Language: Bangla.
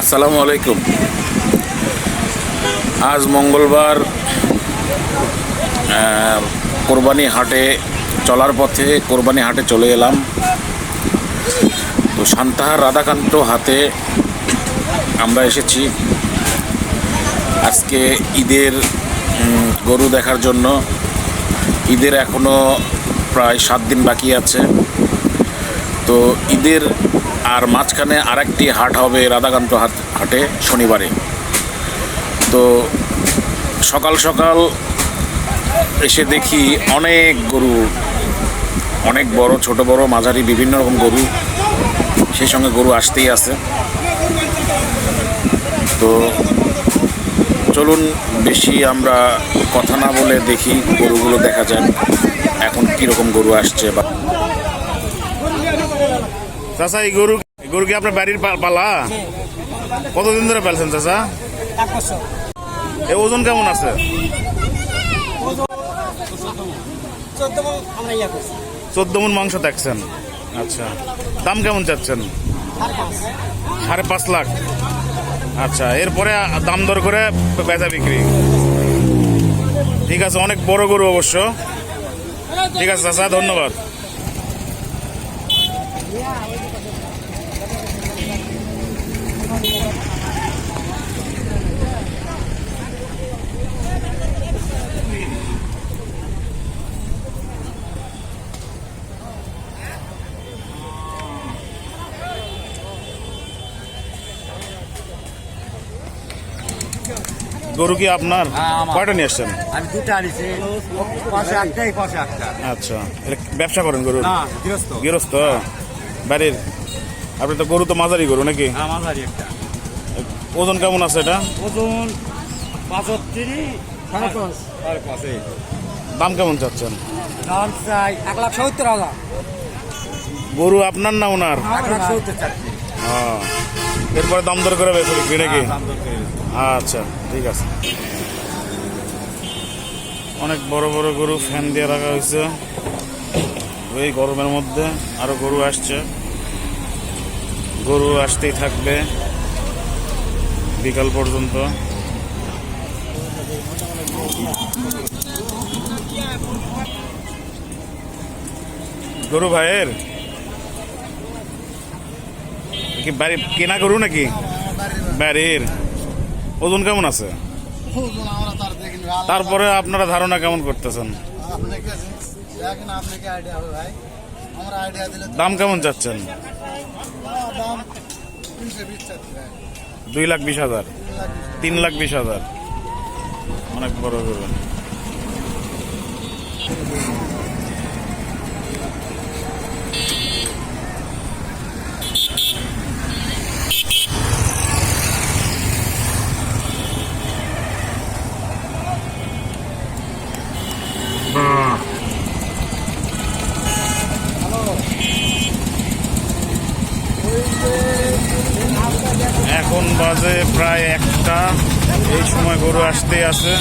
আসসালামু আলাইকুম। আজ মঙ্গলবার কোরবানি হাটে চলার পথে কোরবানি হাটে চলে এলাম। তো সান্তাহার রাধাকান্ত হাতে আমরা এসেছি। আজকে ঈদের গরু দেখার জন্য। ঈদের এখনও প্রায় সাত দিন বাকি আছে। তো ঈদের আর মাঝখানে আরেকটি হাট হবে রাধাকান্ত হাট, হাটে শনিবারে। তো সকাল সকাল এসে দেখি অনেক গরু, অনেক বড়, ছোট বড়, মাঝারি, বিভিন্ন রকম গরু, সেই সঙ্গে গরু আসতেই আছে। তো চলুন বেশি আমরা কথা না বলে দেখি গরুগুলো দেখা যাক এখন কীরকম গরু আসছে বা চাচা এই গরু গরু কি আপনার বাড়ির পালা? কতদিন ধরে পালছেন বছর। এই ওজন কেমন আছে? চোদ্দ মন আমরা করছি। চোদ্দ মাংস দেখছেন। আচ্ছা। দাম কেমন চাচ্ছেন? সাড়ে পাঁচ লাখ। আচ্ছা এরপরে দাম দর করে বেচা বিক্রি। ঠিক আছে, অনেক বড় গরু অবশ্য। ঠিক আছে, চাচা, ধন্যবাদ। গরু কি আপনার? হ্যাঁ, কয়টা নিয়ে আসছেন? আমি দুটো আনিছি। পাশে এই পাশে আচ্ছা। ব্যবসা করেন গরু না গৃহস্থ। গৃহস্থ? বাড়ির? আপনি তো গরু তো মাঝারি গরু নাকি? হ্যাঁ মাঝারি একটা। ওজন কেমন আছে এটা? ওজন দাম কেমন চাচ্ছেন? দাম চাই এক লাখ সত্তর হাজার। গরু আপনার না ওনার? এক লাখ সত্তর চারটি হ্যাঁ। এরপরে দাম দর করে বিক্রি নাকি দাম দর করে দিচ্ছি। আচ্ছা ঠিক আছে। অনেক বড় বড় গরু ফ্যান দিয়ে রাখা হয়েছে। এই গরমের মধ্যে আরও গরু আসছে। গরু আসতেই থাকবে বিকাল পর্যন্ত। গরু ভাইয়ের? কেনা গরু নাকি? বাড়ির। ওজন কেমন আছে? তারপরে আপনারা ধারণা কেমন করতেছেন? দাম কেমন চাচ্ছেন? দুই লাখ বিশ হাজার। তিন লাখ বিশ হাজার। অনেক বড় গরু। বাজে প্রায় একটা। এই সময় গরু আসতে আছে।